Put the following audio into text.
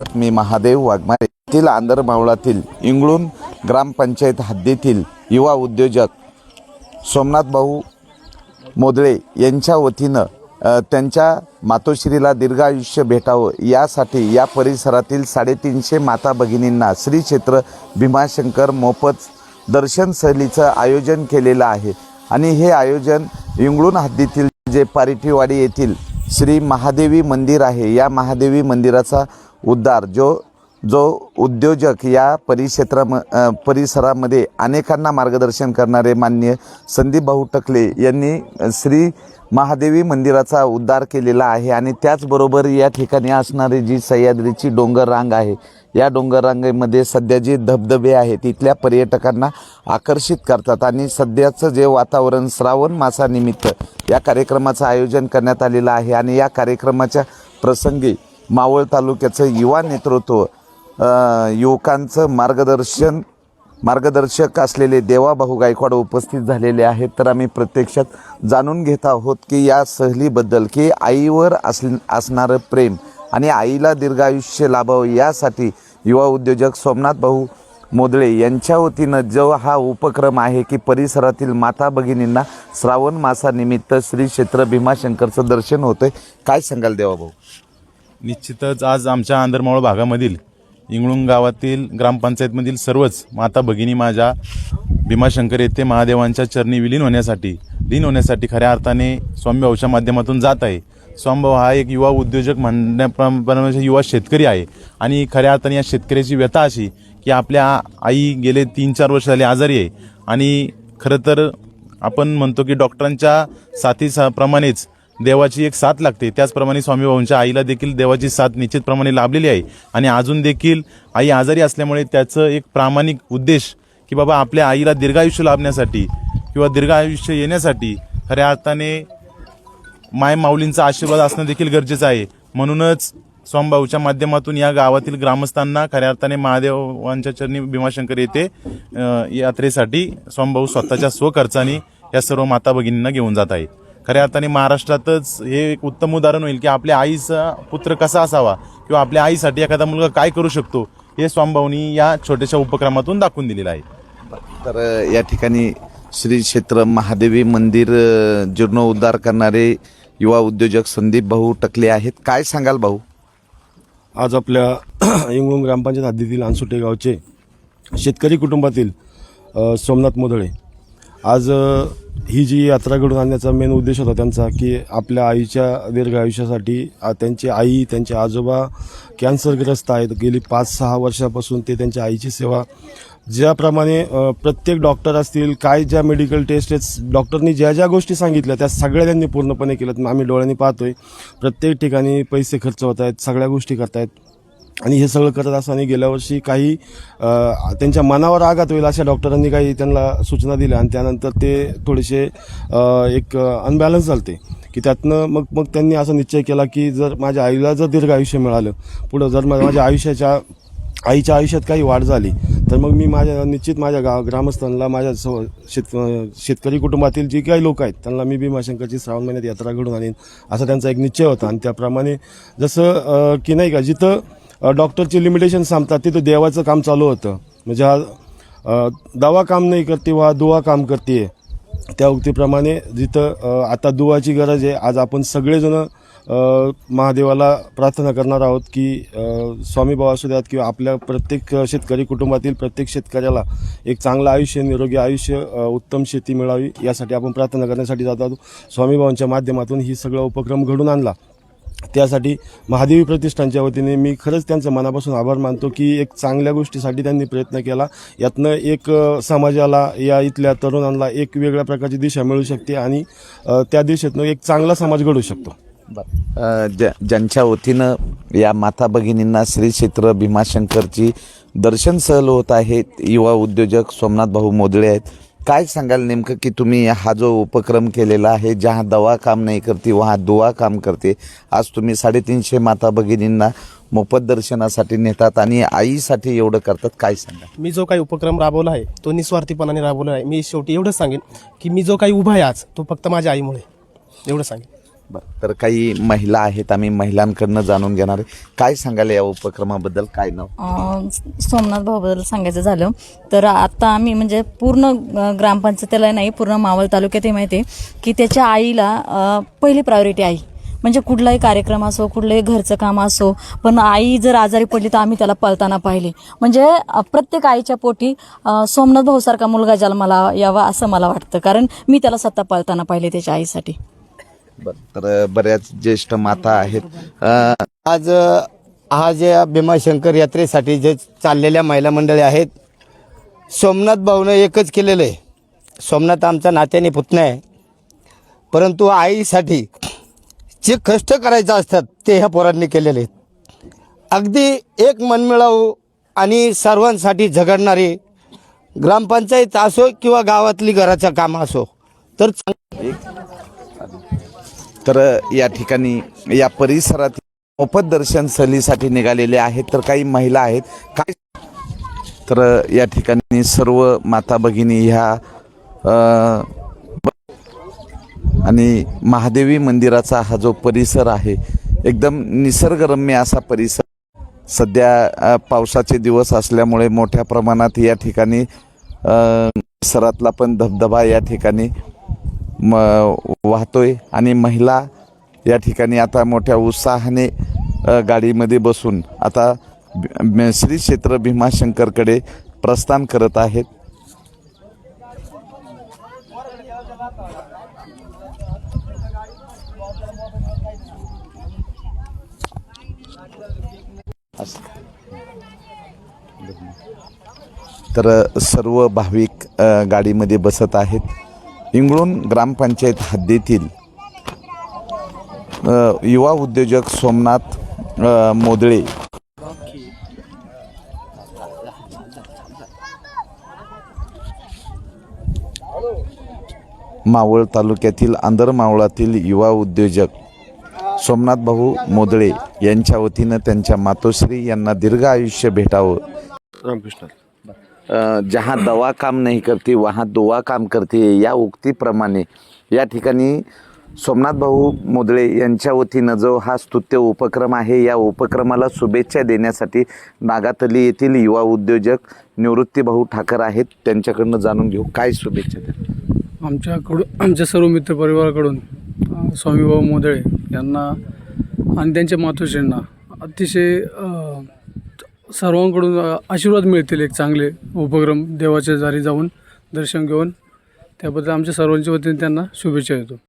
मी महादेव वाघमारे येथील आंधरमावळातील इंगळून ग्रामपंचायत हद्दीतील युवा उद्योजक सोमनाथ भाऊ मोदळे यांच्या वतीनं त्यांच्या मातोश्रीला दीर्घायुष्य भेटावं यासाठी या परिसरातील साडेतीनशे माता भगिनींना श्री क्षेत्र भीमाशंकर मोफत दर्शन सहलीचं आयोजन केलेलं आहे. आणि हे आयोजन इंगळूण हद्दीतील जे पारिठीवाडी येथील श्री महादेवी मंदिर आहे या महादेवी मंदिराचा उद्धार जो जो उद्योजक या परिक्षेत्रा परिसरामध्ये अनेकांना मार्गदर्शन करणारे मान्य संदीप भाऊ टकले यांनी श्री महादेवी मंदिराचा उद्धार केलेला आहे आणि त्याचबरोबर या ठिकाणी असणारी जी सह्याद्रीची डोंगर रांग आहे या डोंगर रांगेमध्ये सध्या जे धबधबे आहेत तिथल्या पर्यटकांना आकर्षित करतात आणि सध्याचं जे वातावरण श्रावण मासानिमित्त या कार्यक्रमाचं आयोजन करण्यात आलेलं आहे आणि या कार्यक्रमाच्या प्रसंगी मावळ तालुक्याचं युवा नेतृत्व युवकांचं मार्गदर्शन मार्गदर्शक असलेले देवाभाऊ गायकवाड उपस्थित झालेले आहेत. तर आम्ही प्रत्यक्षात जाणून घेत आहोत की या सहलीबद्दल की आईवर अस असणारं प्रेम आणि आईला दीर्घायुष्य लाभावं यासाठी युवा उद्योजक सोमनाथ भाऊ मोदळे यांच्या वतीनं जो हा उपक्रम आहे की परिसरातील माता भगिनींना श्रावण मासानिमित्त श्री क्षेत्र भीमाशंकरचं दर्शन होतंय. काय सांगाल देवाभाऊ निश्चितच आज आमच्या आंधरमावळ भागामधील इंगळुंग गावातील ग्रामपंचायतमधील सर्वच माता भगिनी माझ्या भीमाशंकर येथे महादेवांच्या चरणी विलीन होण्यासाठी लीन होण्यासाठी खऱ्या अर्थाने स्वामीभाऊच्या माध्यमातून जात आहे. स्वामीभाऊ हा एक युवा उद्योजक म्हणण्याप्रमाणे युवा शेतकरी आहे आणि खऱ्या अर्थाने या शेतकऱ्याची व्यथा अशी की आपल्या आई गेले तीन चार वर्ष झाले आजारी आहे आणि खरं तर आपण म्हणतो की डॉक्टरांच्या साथीप्रमाणेच देवाची एक साथ लागते. त्याचप्रमाणे स्वामीभाऊंच्या आईला देखील देवाची साथ निश्चितप्रमाणे लाभलेली आहे. आणि अजून देखील आई आजारी असल्यामुळे त्याचं एक प्रामाणिक उद्देश की बाबा आपल्या आईला दीर्घायुष्य लाभण्यासाठी किंवा दीर्घायुष्य येण्यासाठी खऱ्या अर्थाने माय माऊलींचा आशीर्वाद असणं देखील गरजेचं आहे. म्हणूनच स्वामीभाऊच्या माध्यमातून या गावातील ग्रामस्थांना खऱ्या अर्थाने महादेवांच्या चरणी भीमाशंकर येथे यात्रेसाठी स्वामभाऊ स्वतःच्या स्वखर्चाने या सर्व माता भगिनींना घेऊन जात आहे खऱ्या अर्थाने महाराष्ट्रातच हे एक उत्तम उदाहरण होईल की आपल्या आईचा पुत्र कसा असावा किंवा आपल्या आईसाठी एखादा मुलगा काय करू शकतो हे स्वामीभाऊनी या छोट्याशा उपक्रमातून दाखवून दिलेलं आहे. तर या ठिकाणी श्री क्षेत्र महादेवी मंदिर जीर्णोद्धार करणारे युवा उद्योजक संदीप भाऊ टकले आहेत. काय सांगाल भाऊ? आज आपल्या इंगळूण ग्रामपंचायत हद्दीतील अनसुटे गावचे शेतकरी कुटुंबातील सोमनाथ मोदळे आज ही जी यात्रा घडून आणण्याचा मेन उद्देश होता त्यांचा की आपल्या आईच्या दीर्घ आयुष्यासाठी त्यांची आई त्यांचे आजोबा कॅन्सरग्रस्त आहेत. गेली पाच सहा वर्षापासून ते त्यांच्या आईची सेवा. ज्याप्रमाणे प्रत्येक डॉक्टर असतील काय ज्या मेडिकल टेस्ट आहेत डॉक्टरनी ज्या ज्या गोष्टी सांगितल्या त्या सगळ्या त्यांनी पूर्णपणे केल्यात. आम्ही डोळ्यांनी पाहतोय प्रत्येक ठिकाणी पैसे खर्च होत आहेत सगळ्या गोष्टी करतायत. आणि हे सगळं करत असताना गेल्या वर्षी काही त्यांच्या मनावर आघात होईल अशा डॉक्टरांनी काही त्यांना सूचना दिल्या आणि त्यानंतर ते थोडेसे एक अनबॅलन्स झालते की त्यातनं मग मग त्यांनी असा निश्चय केला की जर माझ्या आईला जर दीर्घ आयुष्य मिळालं पुढं जर माझ्या आयुष्याच्या आईच्या आयुष्यात काही वाढ झाली तर मग मी माझ्या निश्चित माझ्या गाव ग्रामस्थांना माझ्या सव शेत शेतकरी कुटुंबातील जी काही लोक आहेत त्यांना मी भीमाशंकरची श्रावण महिन्यात यात्रा घडून आणीन असा त्यांचा एक निश्चय होता. आणि त्याप्रमाणे जसं की नाही का जिथं डॉक्टरचे लिमिटेशन संपतात तिथं देवाचं काम चालू होतं. म्हणजे हा दवा काम नाही करते वा दुवा काम करते त्या उक्तीप्रमाणे जिथं आता दुवाची गरज आहे आज आपण सगळेजण महादेवाला प्रार्थना करणार आहोत की स्वामी बाबा असू द्यात किंवा आपल्या प्रत्येक शेतकरी कुटुंबातील प्रत्येक शेतकऱ्याला एक चांगलं आयुष्य निरोगी आयुष्य उत्तम शेती मिळावी यासाठी आपण प्रार्थना करण्यासाठी जातो स्वामीबाबांच्या माध्यमातून ही सगळा उपक्रम घडून आणला. त्यासाठी महादेवी प्रतिष्ठानच्या वतीने मी खरंच त्यांचं मनापासून आभार मानतो की एक चांगल्या गोष्टीसाठी त्यांनी प्रयत्न केला. यातनं एक समाजाला या इथल्या तरुणांना एक वेगळ्या प्रकारची दिशा मिळू शकते आणि त्या दिशेतनं एक चांगला समाज घडू शकतो. ज्या ज्यांच्या वतीनं या माता भगिनींना श्री क्षेत्र भीमाशंकरची दर्शन सहल होत आहेत युवा उद्योजक सोमनाथ भाऊ मोदळे आहेत. काय सांगाल नेमकं की तुम्ही हा जो उपक्रम केलेला आहे ज्या दवा काम नाही करते वहा दुवा काम करते आज तुम्ही साडेतीनशे माता भगिनींना मोफत दर्शनासाठी नेतात आणि आईसाठी एवढं करतात काय सांगा मी जो काही उपक्रम राबवला आहे तो निस्वार्थीपणाने राबवला आहे. मी शेवटी एवढं सांगेन की मी जो काही उभा आहे आज तो फक्त माझ्या आईमुळे. एवढं सांगेन. बरं तर काही महिला आहेत आम्ही महिलांकडनं जाणून घेणार आहे. काय सांगाल या उपक्रमाबद्दल? काय नाव? अं, सोमनाथ भाऊबद्दल सांगायचं झालं तर आता आम्ही म्हणजे पूर्ण अं, ग्रामपंचायतीला नाही पूर्ण मावळ तालुक्यात हे माहिती आहे की त्याच्या आईला अं, पहिली प्रायोरिटी आई म्हणजे कुठलाही कार्यक्रम असो कुठलंही घरचं काम असो पण आई जर आजारी पडली तर आम्ही त्याला पळताना पाहिले. म्हणजे अं, प्रत्येक आईच्या पोटी अं, सोमनाथ भाऊसारखा मुलगा जन्माला यावा असं मला वाटतं कारण मी त्याला स्वतः पळताना पाहिले त्याच्या आईसाठी. तर बऱ्याच ज्येष्ठ माता आहेत. अ, आज अ, हा जे भीमाशंकर यात्रेसाठी जे चाललेल्या महिला मंडळी आहेत सोमनाथ भाऊनं एकच केलेलं आहे. सोमनाथ आमचा नात्याने पुतण्या आहे. परंतु आईसाठी जे कष्ट करायचं असतात ते ह्या पोरांनी केलेले आहेत. अगदी एक मनमिळावू आणि सर्वांसाठी झगडणारी ग्रामपंचायत असो किंवा गावातली घराचं काम असो तर चांग- तर या ठिकाणी या परिसरात मोफत दर्शन सहलीसाठी निघालेले आहेत. तर काही महिला आहेत. काय तर या ठिकाणी सर्व माता भगिनी ह्या आणि महादेवी मंदिराचा हा जो परिसर आहे एकदम निसर्गरम्य असा परिसर. सध्या पावसाचे दिवस असल्यामुळे मोठ्या प्रमाणात या ठिकाणी सरातला परिसरातला पण धबधबा या ठिकाणी म वाहतोय आणि महिला या ठिकाणी आता मोठ्या उत्साहाने गाडीमध्ये बसून आता श्री क्षेत्र भीमाशंकरकडे प्रस्थान करत आहेत. तर सर्व भाविक गाडीमध्ये बसत आहेत. इंगळूण ग्रामपंचायत हद्दीतील युवा उद्योजक सोमनाथ मोदळे. मावळ तालुक्यातील आंदरमावळातील युवा उद्योजक सोमनाथ भाऊ मोदळे यांच्या वतीनं त्यांच्या मातोश्री यांना दीर्घ आयुष्य भेटावं. रामकृष्ण. जहाँ दवा काम नाही करते वहाँ दुवा काम करते या उक्तीप्रमाणे या ठिकाणी सोमनाथ भाऊ मोदळे यांच्या वतीनं जो हा स्तुत्य उपक्रम आहे या उपक्रमाला शुभेच्छा देण्यासाठी नागातली येथील युवा उद्योजक निवृत्ती भाऊ ठाकर आहेत. त्यांच्याकडनं जाणून घेऊ. काय शुभेच्छा द्या आमच्याकडून आमच्या सर्व मित्रपरिवाराकडून स्वामीभाऊ मोदळे यांना आणि त्यांच्या मातोश्रींना अतिशय सर्वांकडून आशीर्वाद मिळतील एक चांगले उपक्रम देवाच्या दारी जाऊन दर्शन घेऊन. त्याबद्दल आमच्या सर्वांच्या वतीने त्यांना शुभेच्छा देतो.